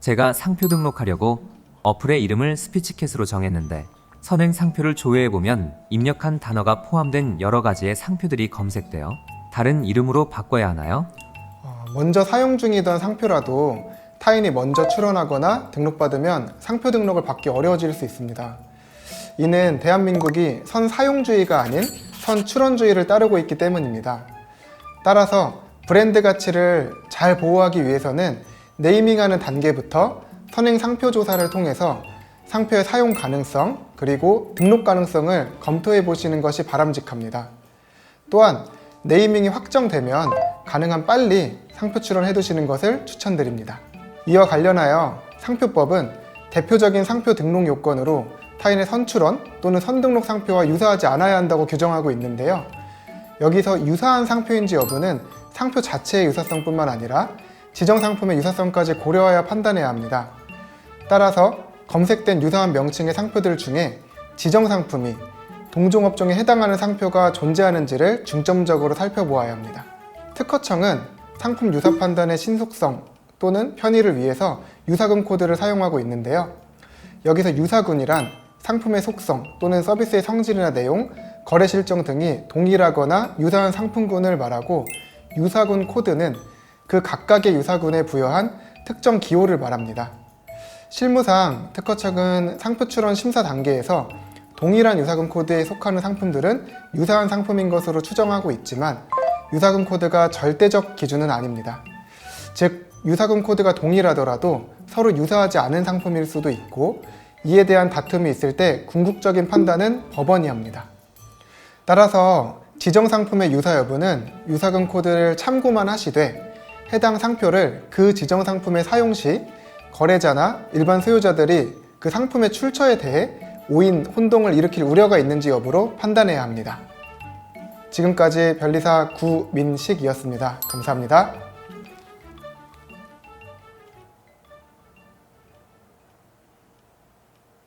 제가 상표 등록하려고 어플의 이름을 스피치캣으로 정했는데 선행 상표를 조회해보면 입력한 단어가 포함된 여러 가지의 상표들이 검색되어 다른 이름으로 바꿔야 하나요? 어, 먼저 사용 중이던 상표라도 타인이 먼저 출원하거나 등록받으면 상표 등록을 받기 어려워질 수 있습니다. 이는 대한민국이 선사용주의가 아닌 선출원주의를 따르고 있기 때문입니다. 따라서 브랜드 가치를 잘 보호하기 위해서는 네이밍하는 단계부터 선행 상표 조사를 통해서 상표의 사용 가능성 그리고 등록 가능성을 검토해 보시는 것이 바람직합니다. 또한 네이밍이 확정되면 가능한 빨리 상표 출원해 두시는 것을 추천드립니다. 이와 관련하여 상표법은 대표적인 상표 등록 요건으로 타인의 선출원 또는 선등록 상표와 유사하지 않아야 한다고 규정하고 있는데요. 여기서 유사한 상표인지 여부는 상표 자체의 유사성뿐만 아니라 지정 상품의 유사성까지 고려하여 판단해야 합니다. 따라서 검색된 유사한 명칭의 상표들 중에 지정 상품이 동종업종에 해당하는 상표가 존재하는지를 중점적으로 살펴보아야 합니다. 특허청은 상품 유사 판단의 신속성 또는 편의를 위해서 유사군 코드를 사용하고 있는데요. 여기서 유사군이란 상품의 속성 또는 서비스의 성질이나 내용, 거래 실정 등이 동일하거나 유사한 상품군을 말하고 유사군 코드는 그 각각의 유사군에 부여한 특정 기호를 말합니다. 실무상 특허청은 상표 출원 심사 단계에서 동일한 유사금 코드에 속하는 상품들은 유사한 상품인 것으로 추정하고 있지만 유사금 코드가 절대적 기준은 아닙니다. 즉 유사금 코드가 동일하더라도 서로 유사하지 않은 상품일 수도 있고 이에 대한 다툼이 있을 때 궁극적인 판단은 법원이 합니다. 따라서 지정 상품의 유사 여부는 유사금 코드를 참고만 하시되 해당 상표를 그 지정 상품의 사용 시 거래자나 일반 소유자들이 그 상품의 출처에 대해 오인, 혼동을 일으킬 우려가 있는지 여부로 판단해야 합니다. 지금까지 변리사 구민식이었습니다. 감사합니다.